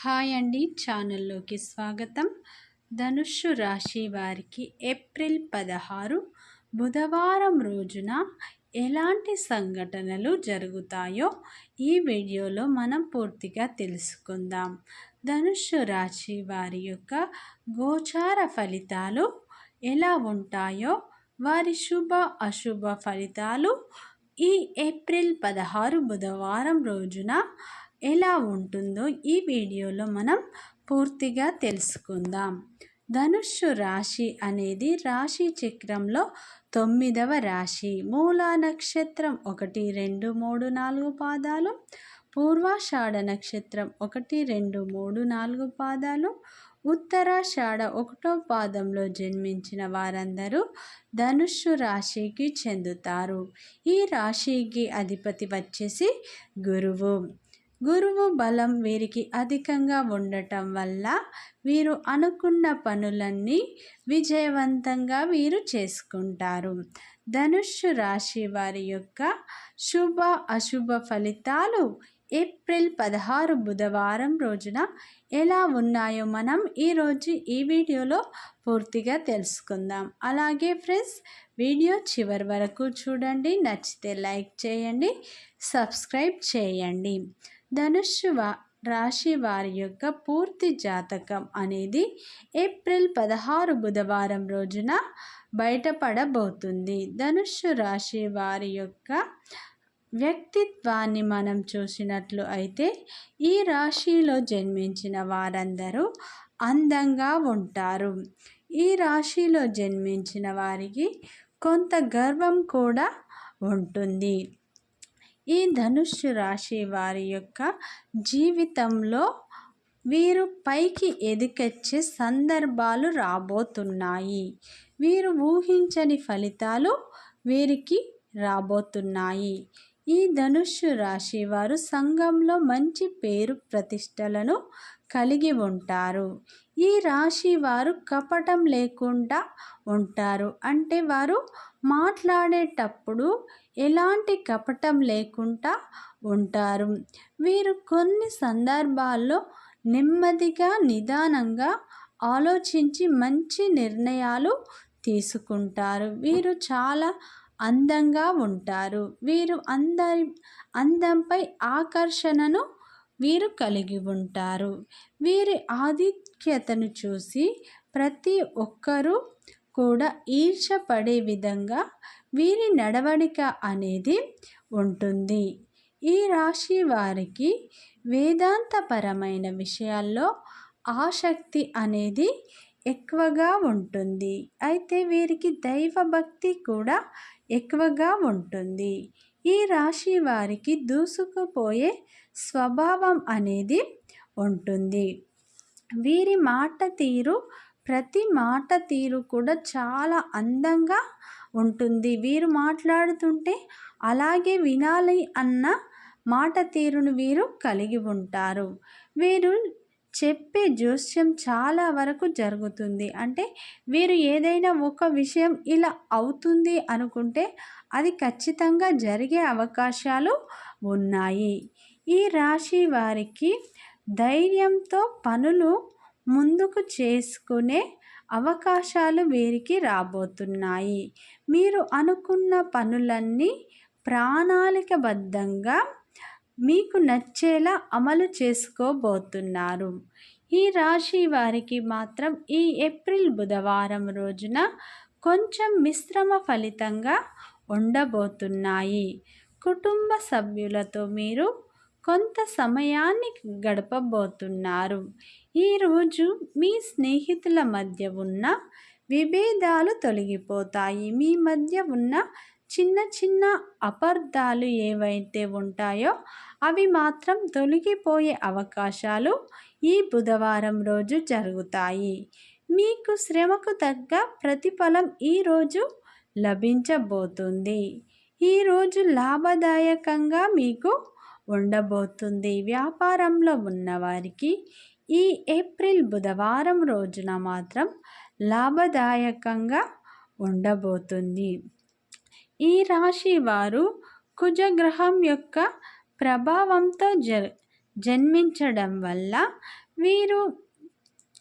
Hi అండి ఛానల్లోకి స్వాగతం. ధనుస్సు రాశి వారికి ఏప్రిల్ పదహారు బుధవారం రోజున ఎలాంటి సంఘటనలు జరుగుతాయో ఈ వీడియోలో మనం పూర్తిగా తెలుసుకుందాం. ధనుస్సు రాశి వారి యొక్క గోచార ఫలితాలు ఎలా ఉంటాయో వారి శుభ అశుభ ఫలితాలు ఈ ఏప్రిల్ పదహారు బుధవారం రోజున ఎలా ఉంటుందో ఈ వీడియోలో మనం పూర్తిగా తెలుసుకుందాం. ధనుస్సు రాశి అనేది రాశి చక్రంలో తొమ్మిదవ రాశి. మూలా నక్షత్రం ఒకటి రెండు మూడు నాలుగు పాదాలు. పూర్వాషాఢ నక్షత్రం ఒకటి రెండు మూడు నాలుగు పాదాలు. ఉత్తరాషాఢ ఒకటో పాదంలో జన్మించిన వారందరూ ధనుస్సు రాశికి చెందుతారు. ఈ రాశికి అధిపతి వచ్చేసి గురువు. గురువు బలం వీరికి అధికంగా ఉండటం వల్ల వీరు అనుకున్న పనులన్నీ విజయవంతంగా వీరు చేసుకుంటారు. ధనుస్సు రాశి వారి యొక్క శుభ అశుభ ఫలితాలు ఏప్రిల్ పదహారు బుధవారం రోజున ఎలా ఉన్నాయో మనం ఈరోజు ఈ వీడియోలో పూర్తిగా తెలుసుకుందాం. అలాగే ఫ్రెండ్స్ వీడియో చివరి వరకు చూడండి. నచ్చితే లైక్ చేయండి సబ్స్క్రైబ్ చేయండి. ధనుస్సు రాశి వారి యొక్క పూర్తి జాతకం అనేది ఏప్రిల్ పదహారు బుధవారం రోజున బయటపడబోతుంది. ధనుస్సు రాశి వారి యొక్క వ్యక్తిత్వాన్ని మనం చూసినట్లు అయితే ఈ రాశిలో జన్మించిన వారందరూ అందంగా ఉంటారు. ఈ రాశిలో జన్మించిన వారికి కొంత గర్వం కూడా ఉంటుంది. ఈ ధనుస్సు రాశి వారి యొక్క జీవితంలో వీరు పైకి ఎదికొచ్చే సందర్భాలు రాబోతున్నాయి. వీరు ఊహించని ఫలితాలు వీరికి రాబోతున్నాయి. ఈ ధనుస్సు రాశి వారు సంఘంలో మంచి పేరు ప్రతిష్టలను కలిగి ఉంటారు. ఈ రాశి వారు కపటం లేకుండా ఉంటారు. అంటే వారు మాట్లాడేటప్పుడు ఎలాంటి కపటం లేకుండా ఉంటారు. వీరు కొన్ని సందర్భాల్లో నెమ్మదిగా నిదానంగా ఆలోచించి మంచి నిర్ణయాలు తీసుకుంటారు. వీరు చాలా అందంగా ఉంటారు. వీరు అందరి అందంపై ఆకర్షణను వీరు కలిగి ఉంటారు. వీరి ఆధిక్యతను చూసి ప్రతి ఒక్కరూ కూడా ఈర్షపడే విధంగా వీరి నడవడిక అనేది ఉంటుంది. ఈ రాశి వారికి వేదాంతపరమైన విషయాల్లో ఆసక్తి అనేది ఎక్కువగా ఉంటుంది. అయితే వీరికి దైవభక్తి కూడా ఎక్కువగా ఉంటుంది. ఈ రాశి వారికి దూసుకుపోయే స్వభావం అనేది ఉంటుంది. వీరి మాట తీరు ప్రతి మాట తీరు కూడా చాలా అందంగా ఉంటుంది. వీరు మాట్లాడుతుంటే అలాగే వినాలి అన్న మాట తీరును వీరు కలిగి ఉంటారు. వీరు చెప్పే జోస్యం చాలా వరకు జరుగుతుంది. అంటే వీరు ఏదైనా ఒక విషయం ఇలా అవుతుంది అనుకుంటే అది ఖచ్చితంగా జరిగే అవకాశాలు ఉన్నాయి. ఈ రాశి వారికి ధైర్యంతో పనులు ముందుకు చేసుకునే అవకాశాలు వీరికి రాబోతున్నాయి. మీరు అనుకున్న పనులన్నీ ప్రణాళికబద్ధంగా మీకు నచ్చేలా అమలు చేసుకోబోతున్నారు. ఈ రాశి వారికి మాత్రం ఈ ఏప్రిల్ బుధవారం రోజున కొంచెం మిశ్రమ ఫలితంగా ఉండబోతున్నాయి. కుటుంబ సభ్యులతో మీరు కొంత సమయాన్ని గడపబోతున్నారు. ఈరోజు మీ స్నేహితుల మధ్య ఉన్న విభేదాలు తొలగిపోతాయి. మీ మధ్య ఉన్న చిన్న చిన్న అపార్థాలు ఏవైతే ఉంటాయో అవి మాత్రం తొలగిపోయే అవకాశాలు ఈ బుధవారం రోజు జరుగుతాయి. మీకు శ్రమకు తగ్గ ప్రతిఫలం ఈరోజు లభించబోతుంది. ఈరోజు లాభదాయకంగా మీకు ఉండబోతుంది. వ్యాపారంలో ఉన్నవారికి ఈ ఏప్రిల్ బుధవారం రోజున మాత్రం లాభదాయకంగా ఉండబోతుంది. ఈ రాశి వారు కుజగ్రహం యొక్క ప్రభావంతో జ జన్మించడం వల్ల వీరు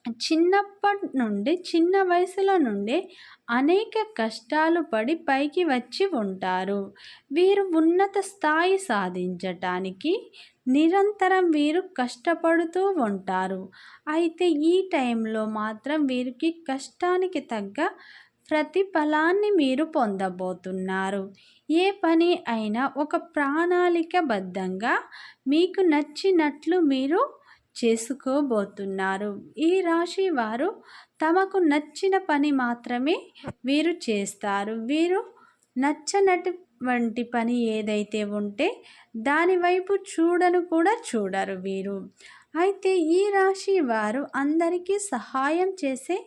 చిన్నప్పటి నుండి చిన్న వయసులో నుండే అనేక కష్టాలు పడి పైకి వచ్చి ఉంటారు. వీరు ఉన్నత స్థాయి సాధించటానికి నిరంతరం వీరు కష్టపడుతూ ఉంటారు. అయితే ఈ టైంలో మాత్రం వీరికి కష్టానికి తగ్గ ప్రతిఫలాన్ని మీరు పొందబోతున్నారు. ఏ పని అయినా ఒక ప్రణాళికబద్ధంగా మీకు నచ్చినట్లు మీరు చేసుకోబోతున్నారు. ఈ రాశి వారు తమకు నచ్చిన పని మాత్రమే వీరు చేస్తారు. వీరు నచ్చనటువంటి పని ఏదైతే ఉంటే దాని వైపు చూడను కూడా చూడరు వీరు. అయితే ఈ రాశి వారు అందరికీ సహాయం చేసే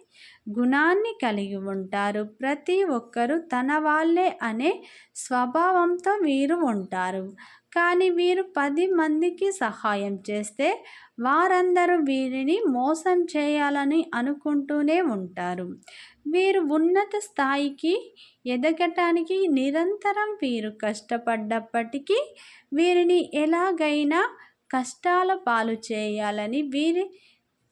గుణాన్ని కలిగి ఉంటారు. ప్రతి ఒక్కరూ తన వాళ్ళే అనే స్వభావంతో వీరు ఉంటారు. కానీ వీరు పది మందికి సహాయం చేస్తే వారందరూ వీరిని మోసం చేయాలని అనుకుంటూనే ఉంటారు. వీరు ఉన్నత స్థాయికి ఎదగటానికి నిరంతరం వీరు కష్టపడ్డప్పటికీ వీరిని ఎలాగైనా కష్టాల పాలు చేయాలని వీరి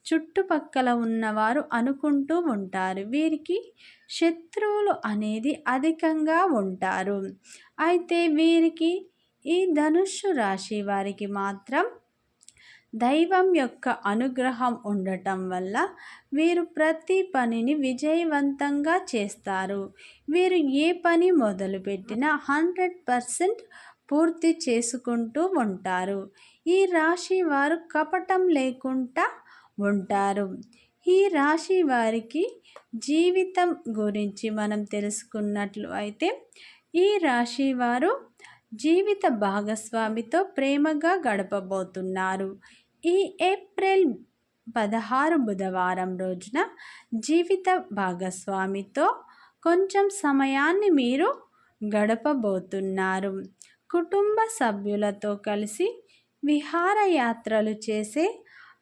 చుట్టుపక్కల ఉన్నవారు అనుకుంటూ ఉంటారు. వీరికి శత్రువులు అనేది అధికంగా ఉంటారు. అయితే వీరికి ఈ ధనుస్సు రాశి వారికి మాత్రం దైవం యొక్క అనుగ్రహం ఉండటం వల్ల వీరు ప్రతి పనిని విజయవంతంగా చేస్తారు. వీరు ఏ పని మొదలుపెట్టినా హండ్రెడ్ పర్సెంట్ పూర్తి చేసుకుంటూ ఉంటారు. ఈ రాశి వారు కపటం లేకుండా ఉంటారు. ఈ రాశి వారికి జీవితం గురించి మనం తెలుసుకున్నట్లు అయితే ఈ రాశి వారు జీవిత భాగస్వామితో ప్రేమగా గడపబోతున్నారు. ఈ ఏప్రిల్ పదహారు బుధవారం రోజున జీవిత భాగస్వామితో కొంచెం సమయాన్ని మీరు గడపబోతున్నారు. కుటుంబ సభ్యులతో కలిసి విహారయాత్రలు చేసే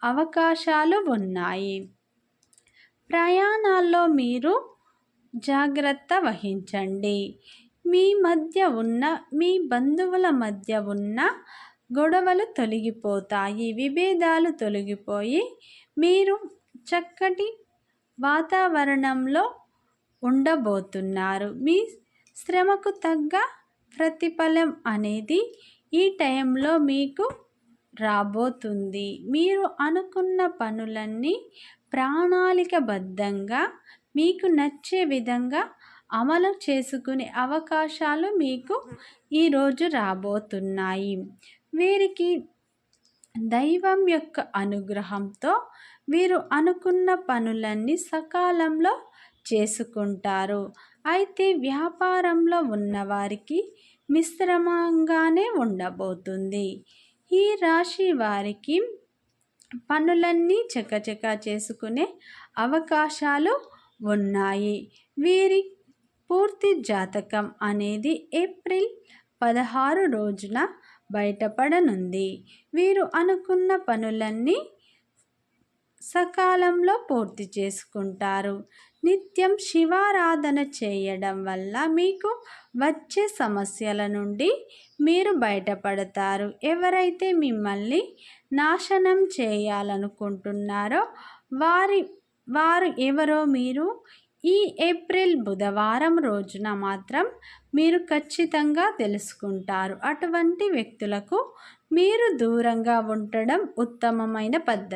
అవకాశాలు ఉన్నాయి. ప్రయాణాల్లో మీరు జాగ్రత్త వహించండి. మీ మధ్య ఉన్న మీ బంధువుల మధ్య ఉన్న గొడవలు తొలగిపోతాయి. విభేదాలు తొలగిపోయి మీరు చక్కటి వాతావరణంలో ఉండబోతున్నారు. మీ శ్రమకు తగ్గ ప్రతిఫలం అనేది ఈ టైంలో మీకు రాబోతుంది. మీరు అనుకున్న పనులన్నీ ప్రణాళికబద్ధంగా మీకు నచ్చే విధంగా అమలు చేసుకునే అవకాశాలు మీకు ఈరోజు రాబోతున్నాయి. వీరికి దైవం యొక్క అనుగ్రహంతో వీరు అనుకున్న పనులన్నీ సకాలంలో చేసుకుంటారు. అయితే వ్యాపారంలో ఉన్నవారికి మిశ్రమంగానే ఉండబోతుంది. ఈ రాశి వారికి పనులన్నీ చకచక చేసుకునే అవకాశాలు ఉన్నాయి. వీరి పూర్తి జాతకం అనేది ఏప్రిల్ పదహారు రోజున బయటపడనుంది. వీరు అనుకున్న పనులన్నీ సకాలంలో పూర్తి చేసుకుంటారు. నిత్యం శివారాధన చేయడం వల్ల మీకు వచ్చే సమస్యల నుండి మీరు బయటపడతారు. ఎవరైతే మిమ్మల్ని నాశనం చేయాలనుకుంటున్నారో వారి వారు ఎవరో మీరు ఈ ఏప్రిల్ బుధవారం రోజున మాత్రం మీరు ఖచ్చితంగా తెలుసుకుంటారు. అటువంటి వ్యక్తులకు మీరు దూరంగా ఉండడం ఉత్తమమైన పద్ధతి.